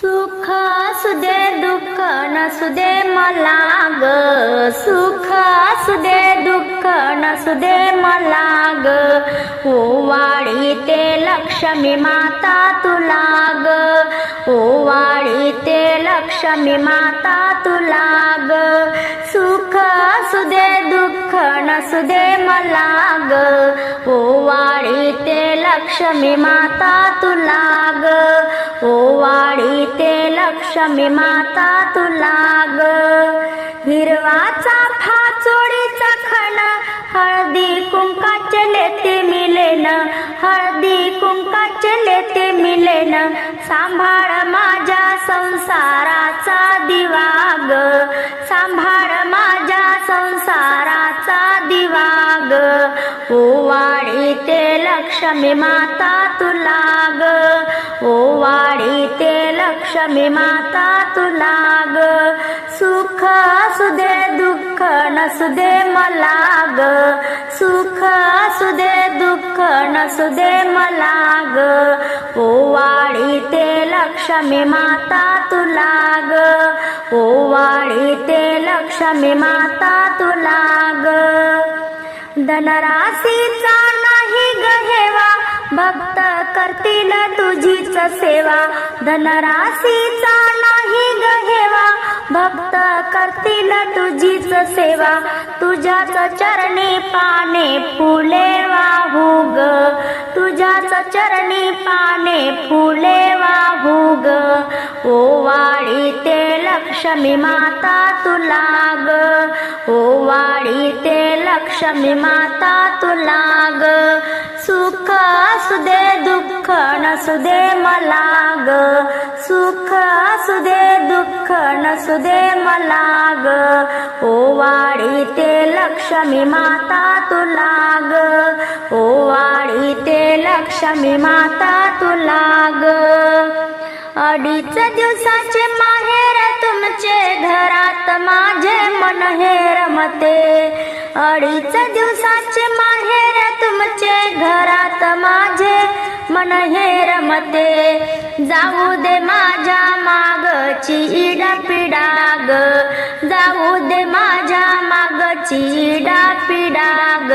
सुख असू दे दुःख नसू दे मला ग सुख असू दे दुःख नसू दे मला ग ओवाळी ते लक्ष्मी माता तुला ग ओवाळी ते लक्ष्मी माता तुला ग सुख असू दे दुःख नसू दे मला ग ओवाळी ते लक्ष्मी माता तुला ग ओवाळी ते लक्ष्मी माता तुला ग हिरवाचा फाचोडी हळदी कुंकाचे लेते मिलेन हळदी कुंकाचे लेते मिलेन सांभाळ माझ्या संसाराचा दिवा ग सांभाळ माझ्या संसाराचा दिवा ग. ओवाळी ते लक्ष्मी माता तुला ग ओवाळी ते लक्ष्मी माता तुला ग. सुख असू दे दुःख नसू दे मला ग. सुख असू दे दुःख नसू दे मला ग. ओवाळी ते लक्ष्मी माता तुला ग. ओवाळी ते लक्ष्मी माता तुला ग. धनराशीचा नाही गहेवा भक्त करतील तुझीच सेवा. धनराशीचा नाही गहेवा भक्त करतील तुझीच सेवा. तुझ्याच चरणी पाने फुले वाहू ग तुझ्याच चरणी पाने फुले वाहू ग वाळी ते लक्ष्मी माता तुला ग. ओवाळी ते लक्ष्मी माता तुला ग. सुख असू दे दुःख नसू दे मला ग. सुख असू दे दुःख नसू दे मला ग ओवाळी ते लक्ष्मी माता तुला ग ओवाळी ते लक्ष्मी माता तुला ग अडीच दिवसाचे माहेर तुमचे घरात माझे मन हे रमते. अडीच दिवसाचे माहेर तुमचे घरात माझे मन हे रमते. जाऊ दे माझ्या मागची इडा पिडा ग जाऊ दे माझ्या मागची इडा पिडा ग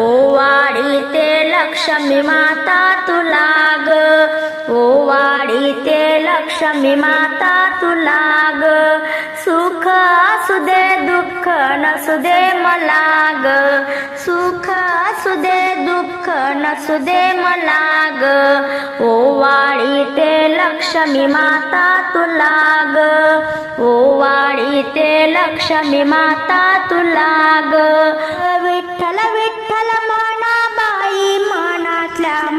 ओवाळी ते लक्ष्मी माता तुला ग ओवाळी ते लक्ष्मी माता तुला ग. सुख असू दे दुःख नसू दे मला ग. सुख असू दे दुःख नसू दे मला ग. ओवाळी ते लक्ष्मी माता तुला ग. ओवाळी ते लक्ष्मी माता तुला ग. विठ्ठल विठ्ठल म्हणा बाई मनातल्या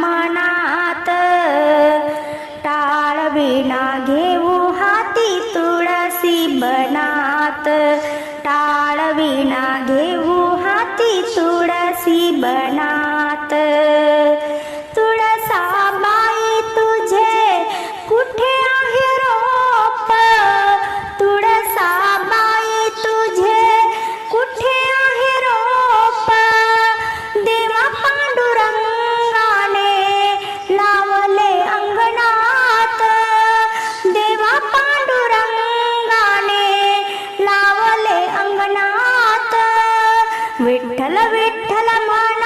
विठ्ठल विठ्ठल मान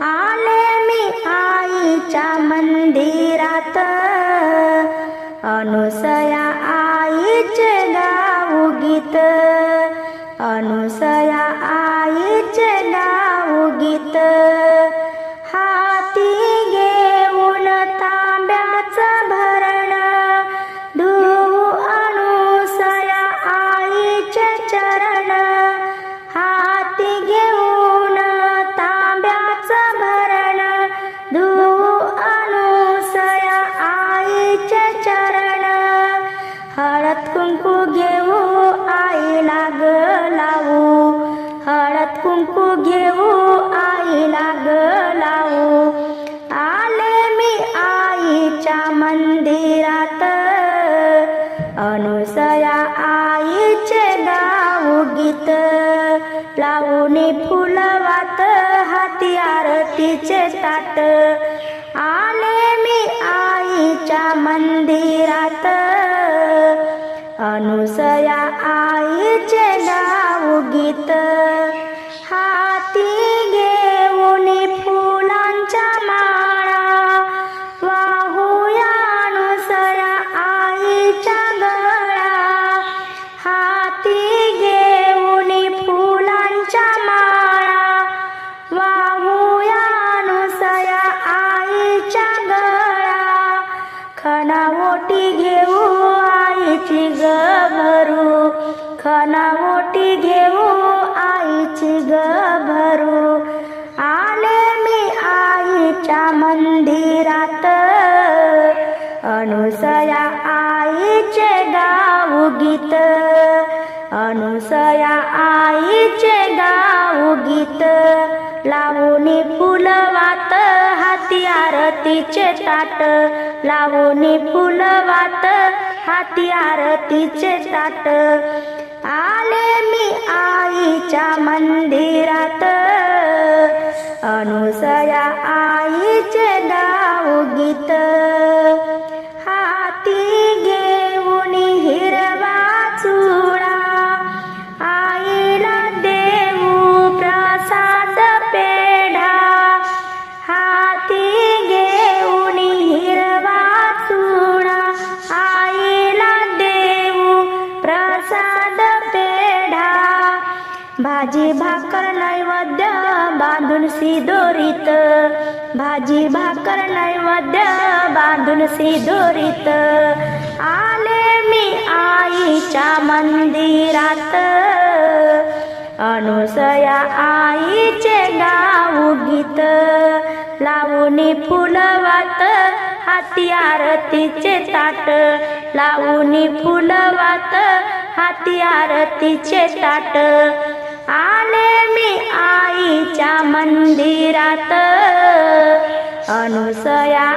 आले मी आईच्या मंदिरात. अनुसया आईचे गाऊ गीत. अनुसया अनुसया आईचे गाऊ गीत. लावणी फुलवात हाती आरतीचे ताट आले मी आईच्या मंदिरात. लावणी फुलवात हाती आरतीचे ताट. लावणी फुलवात हाती आरतीचे ताट. आले मी आईच्या मंदिरात. अनुसया आईचे नाव गीत. बांधून दोरीत. आले मी आईच्या मंदिरात. अनुसया आईचे गाऊ गीत लावणी फुलवात हाती आरतीचे ताट. लावणी फुलवात हाती आरतीचे ताट. आले मी आईच्या मंदिरात. अनुसया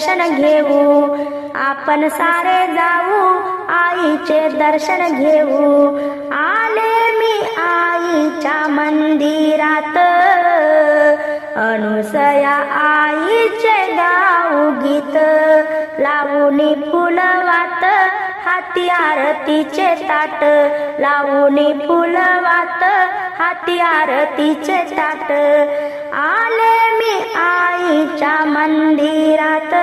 दर्शन घेऊ. आपण सारे जाऊ आईचे दर्शन घेऊ. आले मी आईच्या मंदिरात. अनुसया आईचे गाऊ गीत. लावणी फुलवात हाती आरतीचे ताट. लावणी फुलवात हाती आरतीचे ताट. आले मी आईच्या मंदिरात.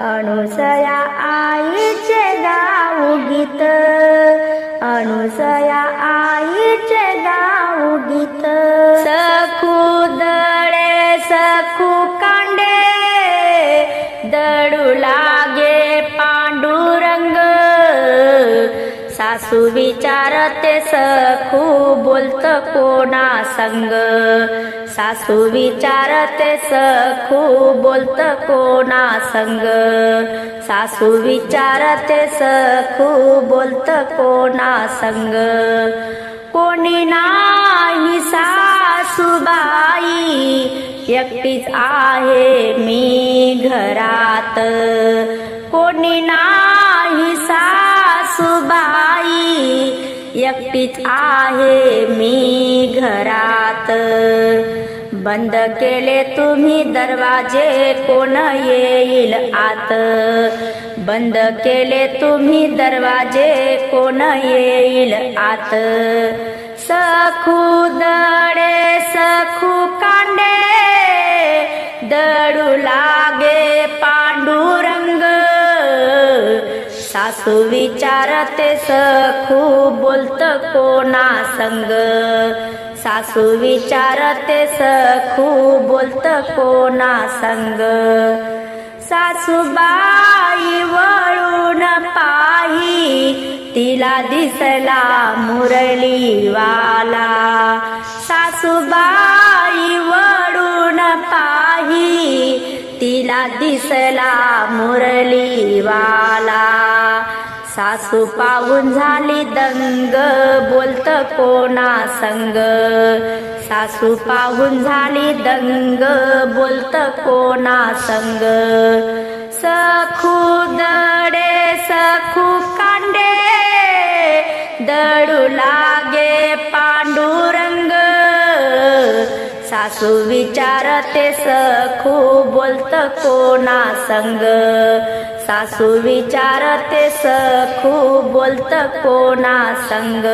अनुसया आईचे गाऊ गीत. अनुसया आईचे गाऊ गीत. सासू विचारते सखू बोलत कोणा संग? सासू विचारते सखू बोलत कोणा संग? सासू विचारते सखू बोलत कोणा संग? कोणी नाही सासूबाई एकटीच आहे मी घरात. कोणी नाही सासूबाई एकटीच आहे मी घरात. बंद केले तुम्ही दरवाजे कोण येईल आत? बंद केले तुम्ही दरवाजे कोण येईल आत? सखू दडे सखू कांडे दडूला सासू विचारते सखू बोलत कोणा संग? सासू विचारते सखू बोलत कोणा संग? सासूबाई वळून पाही तिला दिसला मुरलीवाला सासूबाई वळून पाही तिला दिसला मुरलीवाला सासू पाहून झाली दंग बोलत कोणा संग. सासू पाहून झाली दंग बोलत कोणा संग. सखू दडे सखू कांडे दडूला सासू विचारते सखू बोलत कोणा संग सासू विचारते सखू बोलत कोणा संग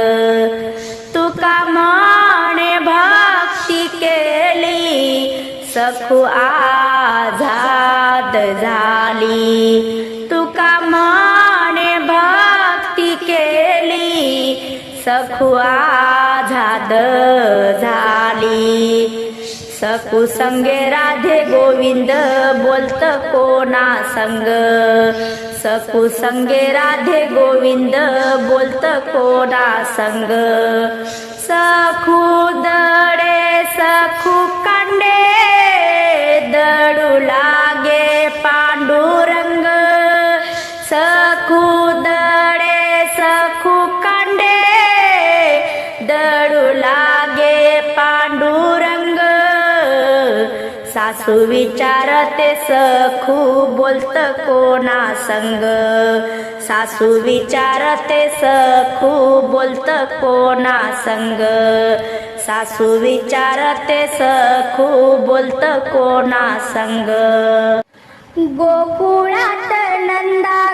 तुका म्हणे भक्ती केली? सखू आझाद झाली. तुका म्हणे भक्ती केली? सखू आझाद झाली. सकू संगे राधे गोविंद बोलत कोणा संग? सकू संगे राधे गोविंद बोलत कोणा संग? सखू दडे सखू कांडे दडुला विचारते सखू बोलत कोणा संग? सासू विचारते सखू बोलत कोणा संग? सासू विचारते सखू बोलत कोणा संग? गोकुळात नंदा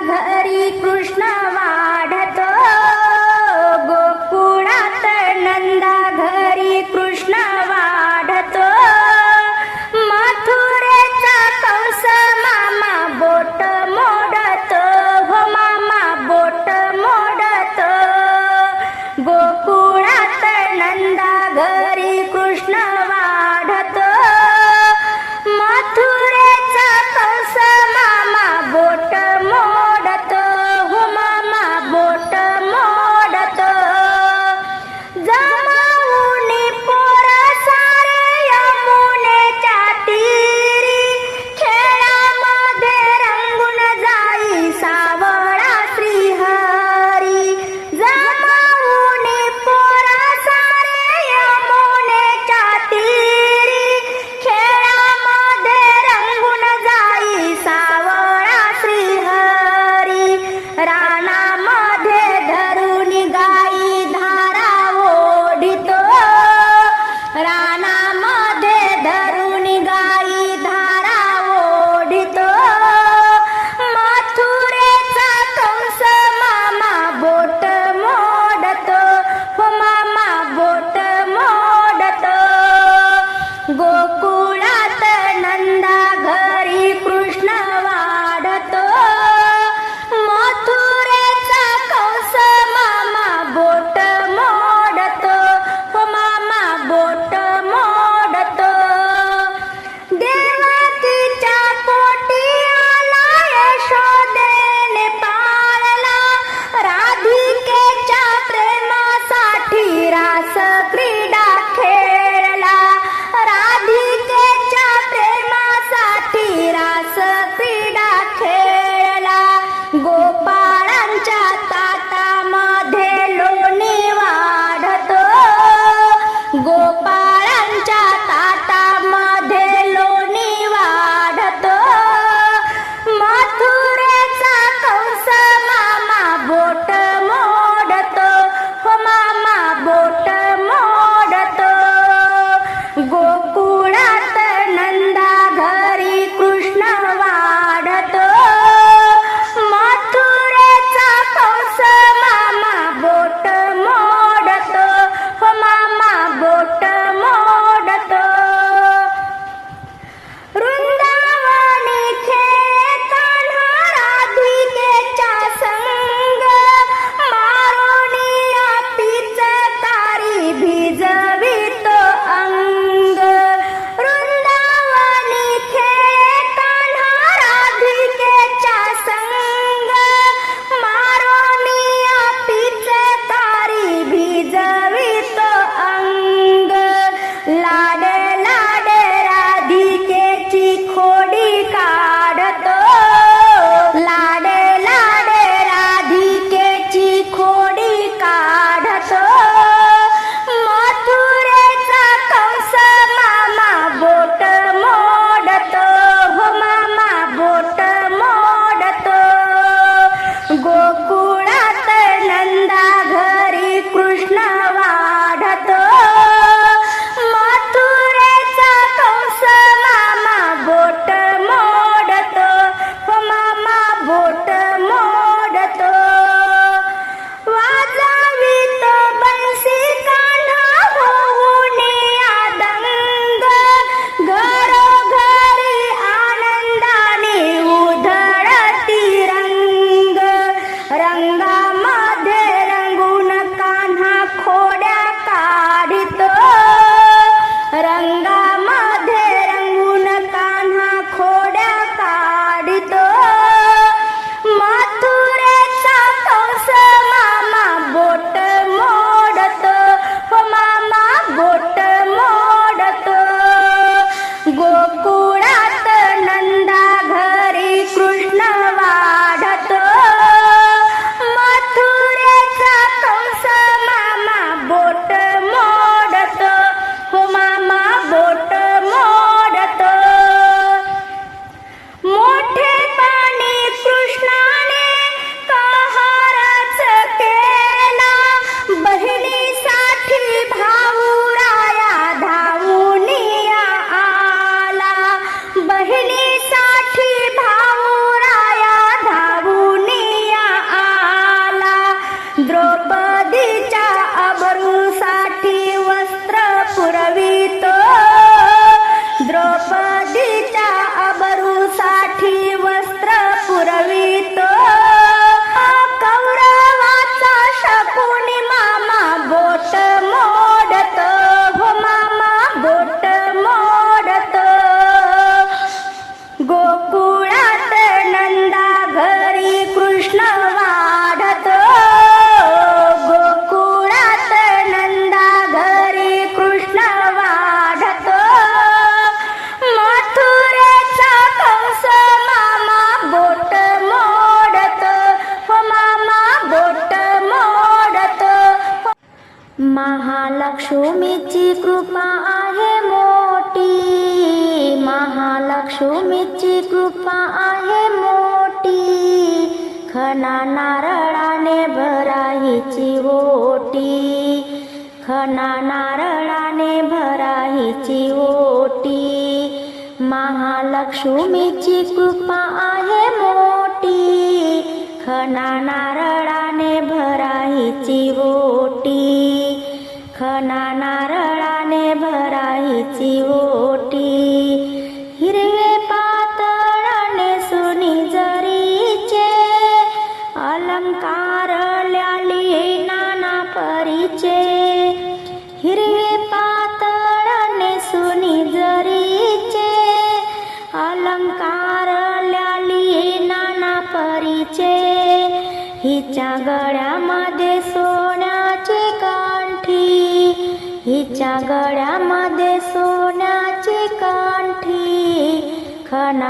कृपा आहे मोठी. महालक्ष्मीची कृपा आहे मोठी. खना नारळाने भराहीची ओटी. खना नारळाने भराहीची ओटी. महालक्ष्मीची कृपा आहे मोठी. खना नारळाने भराहीची ओटी. नारळाने भरायची ओटी.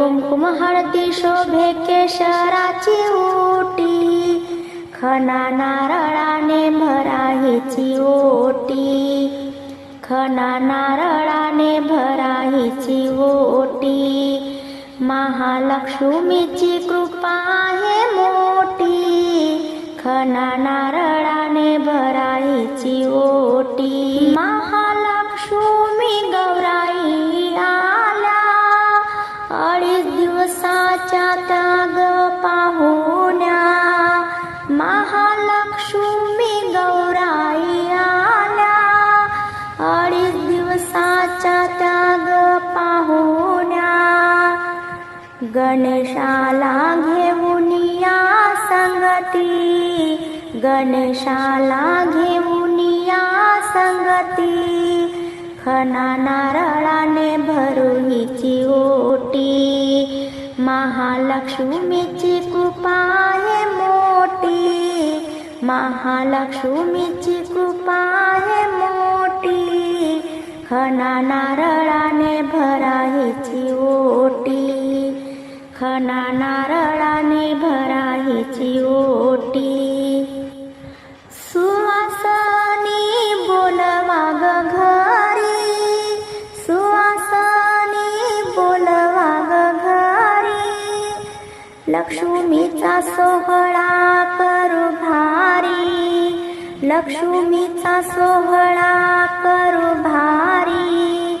भाडी कुंकुम हळदी शोभे केशराची उटी खना नारळाने भराहीची ओटी खना नारळाने भराहीची ओटी महालक्ष्मीची कृपा आहे मोठी खना नारळाने गणशाला घेऊनिया संगती गणशाला घेऊनिया संगती खना नारळाने भि ओटी महालक्ष्मीची कृपाये मोठी महालक्ष्मीची कृपाये मोठी खना नारळाने भरा ओटी खना नारळाने भरायची ओटी. सुवासनी बोलवा ग घरी. सुवासनी बोलवा ग घरी. लक्ष्मीचा सोहळा करू भारी. लक्ष्मीचा सोहळा करू भारी.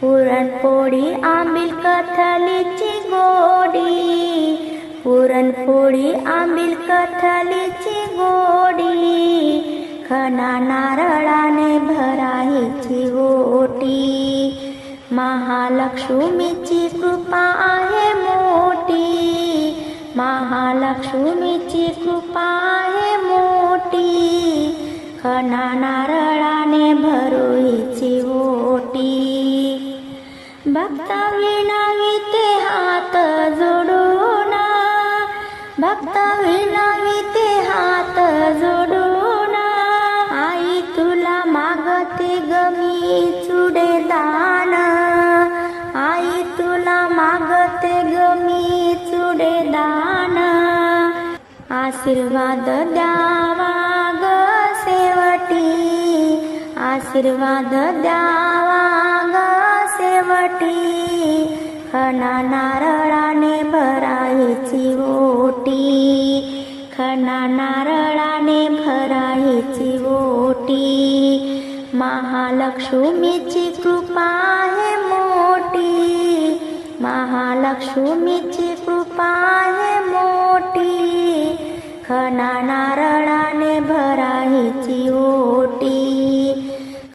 पुरणपोळी आंबील कथलीची गोडी. पुरणपोळी आंबील कथलीची गोडी. खना नारळाने भरायची ओटी महालक्ष्मीची कृपा आहे मोठी. महालक्ष्मीची कृपा आहे मोठी. खना नारळाने भरोईची ओटी भक्ता भक्ता विनाविते हात जोडून. आई तुला मागते गमी चुडे दान आई तुला मागते गमी चुडे दान आशीर्वाद द्यावा ग सेवटी आशीर्वाद द्यावा ग सेवटी खणा नारळ भराय ओटी. खना नारे भराय ओी महालक्ष्मीची कृपा है मोठी. महालक्ष्मीची कृपा है मोटीना नारे भरायि ओटी.